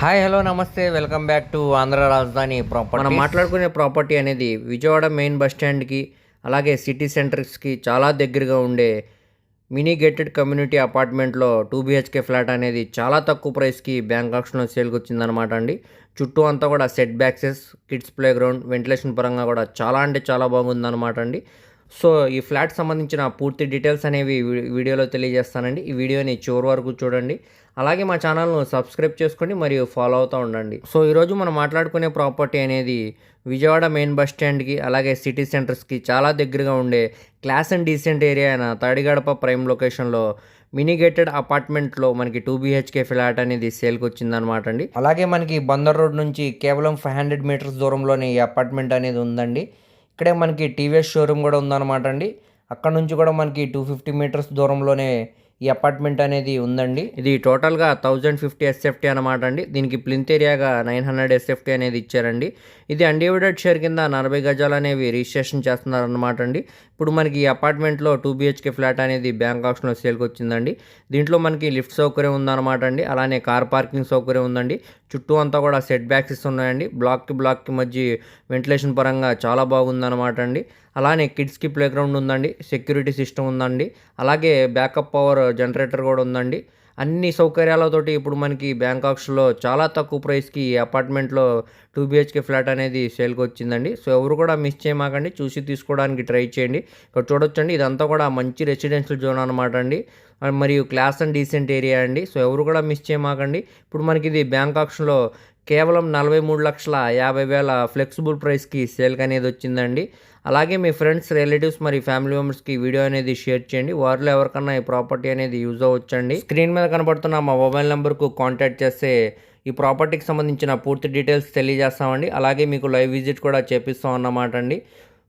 Hi hello నమస్తే. Welcome back to Andhra Rajadhani property మనం మాట్లాడుకునే ప్రాపర్టీ అనేది విజయవాడ మెయిన్ బస్ స్టాండ్కి అలాగే సిటీ సెంటర్స్కి చాలా దగ్గరగా ఉండే మినీ గేటెడ్ కమ్యూనిటీ అపార్ట్మెంట్లో టూ బీహెచ్కే ఫ్లాట్ అనేది చాలా తక్కువ ప్రైస్కి బ్యాంక్ ఆక్షన్లో సేల్కి వచ్చిందనమాట అండి. చుట్టూ అంతా కూడా set బ్యాక్సెస్ kids play ground ventilation పరంగా కూడా చాలా అంటే చాలా బాగుందన్నమాట అండి. సో ఈ ఫ్లాట్ సంబంధించిన పూర్తి డీటెయిల్స్ అనేవి వీడియోలో తెలియజేస్తానండి. ఈ వీడియోని చివరి వరకు చూడండి. అలాగే మా ఛానల్ను సబ్స్క్రైబ్ చేసుకోండి మరియు ఫాలో అవుతూ ఉండండి. సో ఈరోజు మనం మాట్లాడుకునే ప్రాపర్టీ అనేది విజయవాడ మెయిన్ బస్ స్టాండ్కి అలాగే సిటీ సెంటర్స్కి చాలా దగ్గరగా ఉండే క్లాస్ అండ్ డీసెంట్ ఏరియా అయిన తాడిగడప ప్రైమ్ లొకేషన్లో మినిగేటెడ్ అపార్ట్మెంట్లో మనకి టూ బీహెచ్కే ఫ్లాట్ అనేది సేల్కి వచ్చిందనమాట అండి అలాగే మనకి బందర్ రోడ్ నుంచి కేవలం ఫైవ్ హండ్రెడ్ మీటర్స్ దూరంలోనే ఈ అపార్ట్మెంట్ అనేది ఉందండి. ఇక్కడే మనకి టీవీఎస్ షోరూమ్ కూడా ఉందన్నమాట అండి. అక్కడ నుంచి కూడా మనకి టూ ఫిఫ్టీ మీటర్స్ దూరంలోనే ఈ అపార్ట్మెంట్ అనేది ఉందండి. ఇది టోటల్గా థౌజండ్ ఫిఫ్టీ ఎస్ఎఫ్టీ అనమాట అండి. దీనికి ప్లింత్ ఏరియాగా నైన్ హండ్రెడ్ ఎస్ఎఫ్టీ అనేది ఇచ్చారండి. ఇది అన్డివైడెడ్ షేర్ కింద నలభై గజాలు అనేవి రిజిస్ట్రేషన్ చేస్తున్నారన్నమాట అండి. ఇప్పుడు మనకి ఈ అపార్ట్మెంట్లో టూ బీహెచ్కే ఫ్లాట్ అనేది బ్యాంక్ ఆప్షన్లో సేల్కి వచ్చిందండి. దీంట్లో మనకి లిఫ్ట్ సౌకర్యం ఉందన్నమాట అండి. అలానే కార్ పార్కింగ్ సౌకర్యం ఉందండి. చుట్టూ అంతా కూడా సెట్ బ్యాక్స్ ఉన్నాయండి. బ్లాక్కి బ్లాక్కి మధ్య వెంటిలేషన్ పరంగా చాలా బాగుందన్నమాట అండి. అలానే కిడ్స్కి ప్లే గ్రౌండ్ ఉందండి. సెక్యూరిటీ సిస్టమ్ ఉందండి. అలాగే బ్యాకప్ పవర్ జనరేటర్ కూడా ఉందండి. అన్ని సౌకర్యాలతోటి ఇప్పుడు మనకి బ్యాంకాక్స్లో చాలా తక్కువ ప్రైస్కి ఈ అపార్ట్మెంట్లో టూ బిహెచ్కే ఫ్లాట్ అనేది సేల్కి వచ్చిందండి. సో ఎవరు కూడా మిస్ చేయమాకండి. చూసి తీసుకోవడానికి ట్రై చేయండి. ఇక్కడ చూడొచ్చండి. ఇదంతా కూడా మంచి రెసిడెన్షియల్ జోన్ అనమాట అండి. మరియు క్లాస్ అండ్ డీసెంట్ ఏరియా అండి. సో ఎవరు కూడా మిస్ చేయమాకండి. ఇప్పుడు మనకి ఇది బ్యాంక్ కేవలం నలభై మూడు లక్షల యాభై వేల ఫ్లెక్సిబుల్ ప్రైస్కి సేల్కి అనేది వచ్చిందండి. అలాగే మీ ఫ్రెండ్స్ రిలేటివ్స్ మరి ఫ్యామిలీ మెంబర్స్కి వీడియో అనేది షేర్ చేయండి. వారిలో ఎవరికన్నా ఈ ప్రాపర్టీ అనేది యూజ్ అవ్వచ్చండి. స్క్రీన్ మీద కనబడుతున్న మా మొబైల్ నెంబర్కు కాంటాక్ట్ చేస్తే ఈ ప్రాపర్టీకి సంబంధించిన పూర్తి డీటెయిల్స్ తెలియజేస్తామండి. అలాగే మీకు లైవ్ విజిట్ కూడా చేపిస్తాం అన్నమాట అండి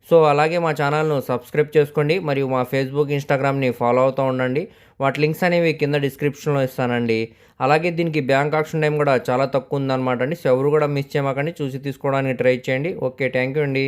సో అలాగే మా ఛానల్ను సబ్స్క్రైబ్ చేసుకోండి మరియు మా ఫేస్బుక్ ఇన్స్టాగ్రామ్ని ఫాలో అవుతూ ఉండండి. వాటి లింక్స్ అనేవి కింద డిస్క్రిప్షన్లో ఇస్తానండి. అలాగే దీనికి బ్యాంక్ ఆప్షన్ టైం కూడా చాలా తక్కువ ఉందన్నమాట అండి. సో ఎవరు కూడా మిస్ చేయమాకండి. చూసి తీసుకోవడానికి ట్రై చేయండి. ఓకే థ్యాంక్ యూ అండి.